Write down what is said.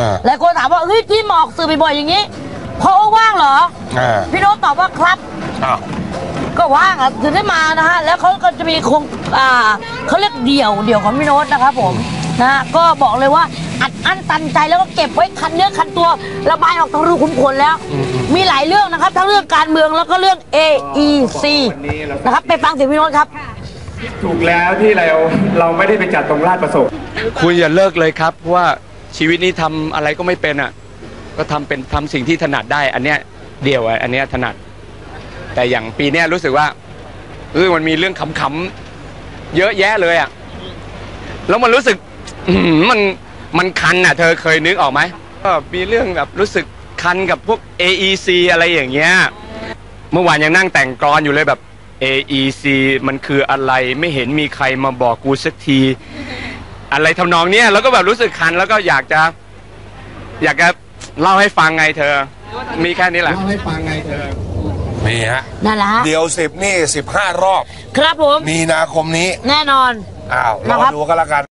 อ่า หลายคนถามว่าเฮ้ยที่หมออกสื่อบ่อยๆอย่างนี้เพราะว่าว่างเหรอ อ่าพี่โน้ตตอบว่าครับ อ้าวก็ว่างอะถึงได้มานะฮะ แล้วเขาก็จะมีโครงอ่าเขาเรียกเดี่ยวเดี่ยวของพี่โน้ตนะครับผมนะฮะก็บอกเลยว่าอัดอั้นตันใจแล้วก็เก็บไว้คันเนื้อคันตัวระบายออกทางรูขุมขนแล้ว มีหลายเรื่องนะครับ ทั้งเรื่องการเมืองแล้วก็เรื่อง AEC นะครับไปฟังเสียงพี่โน้ตครับ ถูกแล้วที่เราเราไม่ได้ไปจัดตรงราชประสงค์ คุณอย่าเลิกเลยครับเพราะว่า ชีวิตนี้ทำอะไรก็ไม่เป็นอะ ก็ทำเป็นทำสิ่งที่ถนัดได้ อันเนี้ยเดียวอันเนี้ยถนัด แต่อย่างปีเนี้ยรู้สึกว่าเออมันมีเรื่องขำๆเยอะแยะเลยอะแล้วมันรู้สึกมันมันคันอะ เธอเคยนึกออกไหมก็มีเรื่องแบบรู้สึกคันกับพวก AEC อะไรอย่างเงี้ยเมื่อวานยังนั่งแต่งกรอนอยู่เลยแบบ AEC มันคืออะไรไม่เห็นมีใครมาบอกกูสักที อะไรทำนองเนี้ยแล้วก็แบบรู้สึกคันแล้วก็อยากจะ อยากจะเล่าให้ฟังไงเธอ มีแค่นี้แหละนี่ฮะนั่นแหละฮะเดียวสิบนี่สิบห้ารอบ ครับผม มีนาคมนี้ แน่นอน อ้าวรอนะครับดูกันแล้วกัน